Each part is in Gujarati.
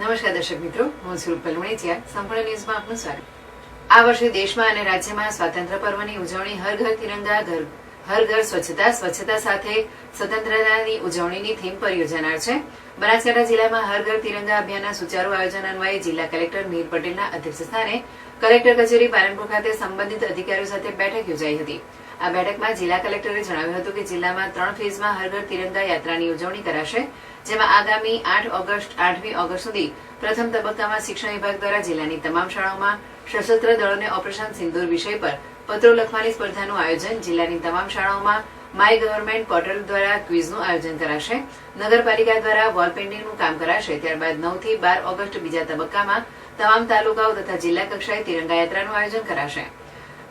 નમસ્કાર દર્શક મિત્રો, હું સ્વરૂપ પલમણીચિયા સંપૂર્ણ ન્યૂઝમાં આપનું સ્વાગત. આ વર્ષે દેશમાં અને રાજ્યમાં સ્વાતંત્ર્ય પર્વની ઉજવણી હર ઘર તિરંગા ઘર હર ઘર સ્વચ્છતા સ્વચ્છતા સાથે સ્વતંત્રતાની ઉજવણીની થીમ પર યોજાનાર છે. બનાસકાંઠા જિલ્લામાં હર ઘર તિરંગા અભિયાનના સુચારુ આયોજન અન્વયે જિલ્લા કલેક્ટર નીર પટેલના અધ્યક્ષસ્થાને કલેક્ટર કચેરી પાલનપુર ખાતે સંબંધિત અધિકારીઓ સાથે બેઠક યોજાઈ હતી. આ બેઠકમાં જિલ્લા કલેક્ટરે જણાવ્યું હતું કે જિલ્લામાં ત્રણ ફેઝમાં હર ઘર તિરંગા યાત્રાની ઉજવણી કરાશે, જેમાં આગામી આઠ ઓગસ્ટ, આઠમી ઓગસ્ટ સુધી પ્રથમ તબક્કામાં શિક્ષણ વિભાગ દ્વારા જિલ્લાની તમામ શાળાઓમાં સશસ્ત્ર દળોને ઓપરેશન સિંદૂર વિષય પર પત્રો લખવાની સ્પર્ધાનું આયોજન જિલ્લાની તમામ શાળાઓમાં માય ગવર્મેન્ટ પોર્ટલ દ્વારા ક્વિઝનું આયોજન કરાશે. નગરપાલિકા દ્વારા વોલ પેઇન્ટિંગનું કામ કરાશે. ત્યારબાદ નવથી બાર ઓગસ્ટ બીજા તબક્કામાં તમામ તાલુકાઓ તથા જિલ્લા કક્ષાએ તિરંગા યાત્રાનું આયોજન કરાશે.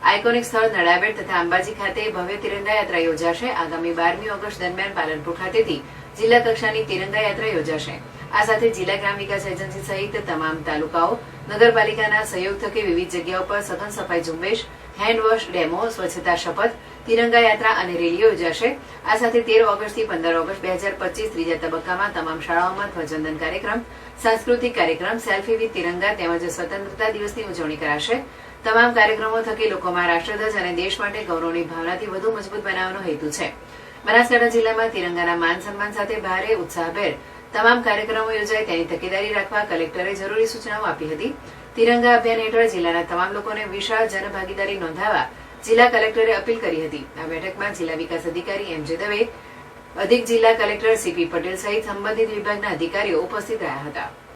આઇકોનિક સ્થળ નડાબેટ તથા અંબાજી ખાતે ભવ્ય તિરંગા યાત્રા યોજાશે. આગામી બારમી ઓગસ્ટ દરમિયાન પાલનપુર ખાતેથી જિલ્લા કક્ષાની તિરંગા યાત્રા યોજાશે. આ સાથે જિલ્લા ગ્રામ વિકાસ એજન્સી સહિત તમામ તાલુકાઓ, નગરપાલિકાના સહયોગ થકી વિવિધ જગ્યાઓ પર સઘન સફાઈ ઝુંબેશ, હેન્ડ ડેમો, સ્વચ્છતા શપથ, તિરંગા યાત્રા અને રેલીઓ યોજાશે. આ સાથે તેર ઓગસ્ટથી પંદર ઓગસ્ટ બે હજાર પચીસ ત્રીજા તબક્કામાં તમામ શાળાઓમાં ધ્વજવંદન કાર્યક્રમ, સાંસ્કૃતિક કાર્યક્રમ, સેલ્ફી વિથ તિરંગા તેમજ સ્વતંત્રતા દિવસની ઉજવણી કરાશે. તમામ કાર્યક્રમો થકી લોકોમાં રાષ્ટ્રધ્વજ અને દેશ માટે ગૌરવની ભાવનાથી વધુ મજબૂત બનાવવાનો હેતુ છે. બનાસકાંઠા જિલ્લામાં તિરંગાના માન સન્માન સાથે ભારે ઉત્સાહભેર તમામ કાર્યક્રમો યોજાય તેની તકેદારી રાખવા કલેક્ટરે જરૂરી સૂચનાઓ આપી હતી. તિરંગા અભિયાન હેઠળ જિલ્લાના તમામ લોકોને વિશાળ જનભાગીદારી નોંધાવવા જિલ્લા કલેક્ટરે અપીલ કરી હતી. આ બેઠકમાં જિલ્લા વિકાસ અધિકારી એમ દવે, અધિક જિલ્લા કલેક્ટર સીપી પટેલ સહિત સંબંધિત વિભાગના અધિકારીઓ ઉપસ્થિત રહ્યા હતા.